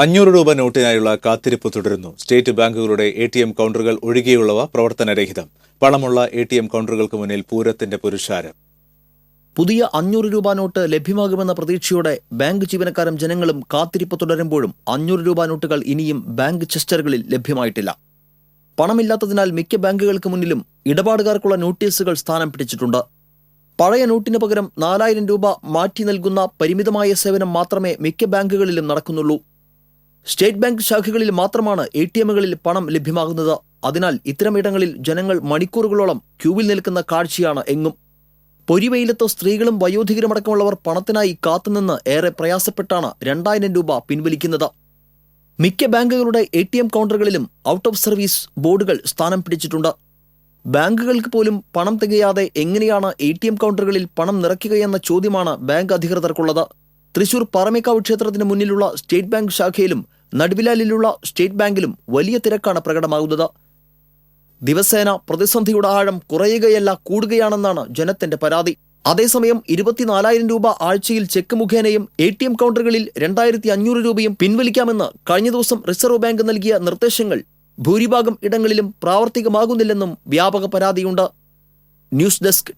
അഞ്ഞൂറ് രൂപ നോട്ടിനായുള്ള കാത്തിരിപ്പ് തുടരുന്നു. സ്റ്റേറ്റ് ബാങ്കുകളുടെ എ ടി എം കൗണ്ടറുകൾ ഒഴികെയുള്ളവ പ്രവർത്തനരഹിതം. പണമുള്ള എ ടി എം കൗണ്ടറുകൾക്ക് മുന്നിൽ പൂരത്തിന്റെ പുരുഷാരം. പുതിയ അഞ്ഞൂറ് രൂപ നോട്ട് ലഭ്യമാകുമെന്ന പ്രതീക്ഷയോടെ ബാങ്ക് ജീവനക്കാരും ജനങ്ങളും കാത്തിരിപ്പ് തുടരുമ്പോഴും അഞ്ഞൂറ് രൂപ നോട്ടുകൾ ഇനിയും ബാങ്ക് ചെസ്റ്ററുകളിൽ ലഭ്യമായിട്ടില്ല. പണമില്ലാത്തതിനാൽ മിക്ക ബാങ്കുകൾക്ക് മുന്നിലും ഇടപാടുകാർക്കുള്ള നോട്ടീസുകൾ സ്ഥാനം പിടിച്ചിട്ടുണ്ട്. പഴയ നോട്ടിന് പകരം നാലായിരം രൂപ മാറ്റി നൽകുന്ന പരിമിതമായ സേവനം മാത്രമേ മിക്ക ബാങ്കുകളിലും നടക്കുന്നുള്ളൂ. സ്റ്റേറ്റ് ബാങ്ക് ശാഖകളിൽ മാത്രമാണ് എ ടി എമ്മുകളിൽ പണം ലഭ്യമാകുന്നത്. അതിനാൽ ഇത്തരം ഇടങ്ങളിൽ ജനങ്ങൾ മണിക്കൂറുകളോളം ക്യൂവിൽ നിൽക്കുന്ന കാഴ്ചയാണ് എങ്ങും. പൊരിവെയിലത്ത് സ്ത്രീകളും വയോധികരുമടക്കമുള്ളവർ പണത്തിനായി കാത്തുനിന്ന് ഏറെ പ്രയാസപ്പെട്ടാണ് രണ്ടായിരം രൂപ പിൻവലിക്കുന്നത്. മിക്ക ബാങ്കുകളുടെ എ ടി എം കൗണ്ടറുകളിലും ഔട്ട് ഓഫ് സർവീസ് ബോർഡുകൾ സ്ഥാനം പിടിച്ചിട്ടുണ്ട്. ബാങ്കുകൾക്ക് പോലും പണം തികയാതെ എങ്ങനെയാണ് എ ടി എം കൗണ്ടറുകളിൽ പണം നിറയ്ക്കുകയെന്ന ചോദ്യമാണ് ബാങ്ക് അധികൃതർക്കുള്ളത്. തൃശൂർ പാറമേക്കാവ് ക്ഷേത്രത്തിന് മുന്നിലുള്ള സ്റ്റേറ്റ് ബാങ്ക് ശാഖയിലും നടുവിലാലിലുള്ള സ്റ്റേറ്റ് ബാങ്കിലും വലിയ തിരക്കാണ് പ്രകടമാകുന്നത്. ദിവസേന പ്രതിസന്ധിയുടെ ആഴം കുറയുകയല്ല കൂടുകയാണെന്നാണ് ജനത്തിന്റെ പരാതി. അതേസമയം ഇരുപത്തിനാലായിരം രൂപ ആഴ്ചയിൽ ചെക്ക് മുഖേനയും എ ടി എം കൗണ്ടറുകളിൽ രണ്ടായിരത്തി അഞ്ഞൂറ് രൂപയും പിൻവലിക്കാമെന്ന് കഴിഞ്ഞ ദിവസം റിസർവ് ബാങ്ക് നൽകിയ നിർദ്ദേശങ്ങൾ ഭൂരിഭാഗം ഇടങ്ങളിലും പ്രാവർത്തികമാകുന്നില്ലെന്നും വ്യാപക പരാതിയുണ്ട്. News desk